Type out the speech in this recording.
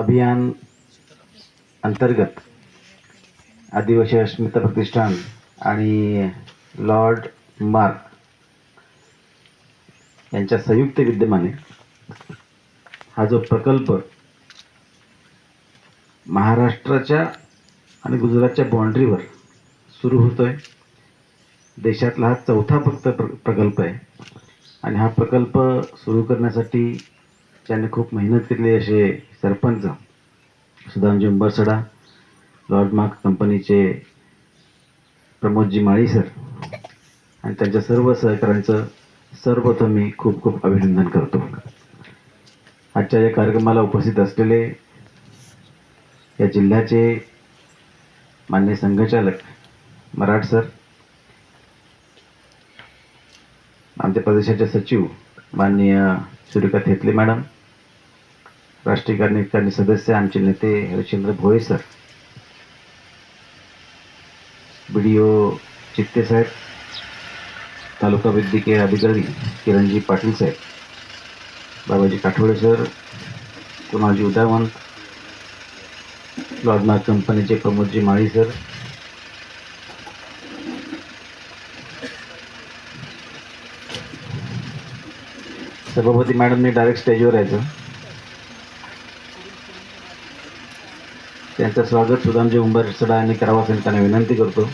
अभियान अंतर्गत आदिवासी अस्मिता प्रतिष्ठान आणि लॉर्ड मार्क यांच्या संयुक्त विद्यमाने हा जो प्रकल्प महाराष्ट्राच्या आणि गुजरातच्या बाँड्रीवर सुरू होतोय. देशातला हा चौथा फक्त प्र प्रकल्प आहे. आणि हा प्रकल्प सुरू करण्यासाठी त्यांनी खूप मेहनत केली असे सरपंच सुदामजी उंबरसडा लॉर्ड मार्क कंपनीचे प्रमोदजी माळी सर आणि त्यांच्या सर्व सहकाऱ्यांचं सर्वप्रथम मी खूप खूप अभिनंदन करतो. आजच्या या कार्यक्रमाला उपस्थित असलेले या जिल्ह्याचे मान्य संघचालक मराठ सर आमच्या प्रदेशाचे सचिव माननीय सुरेखा थेतले मॅडम राष्ट्रीय कार्यकारिणी सदस्य आमचे नेते Harishchandra Bhoye sir. B D O Chitte साहेब तालुका वैद्यकीय अधिकारी किरणजी पाटील साहेब बाबाजी काठोळे सर कुणालजी उदावंत लॉर्डमार्क कंपनीचे प्रमोदजी माळी सर. सभापती मॅडमने डायरेक्ट स्टेजवर यायचं त्यांचं स्वागत सुदामजी उंबरसडा यांनी करावं असं त्यांना विनंती करतो.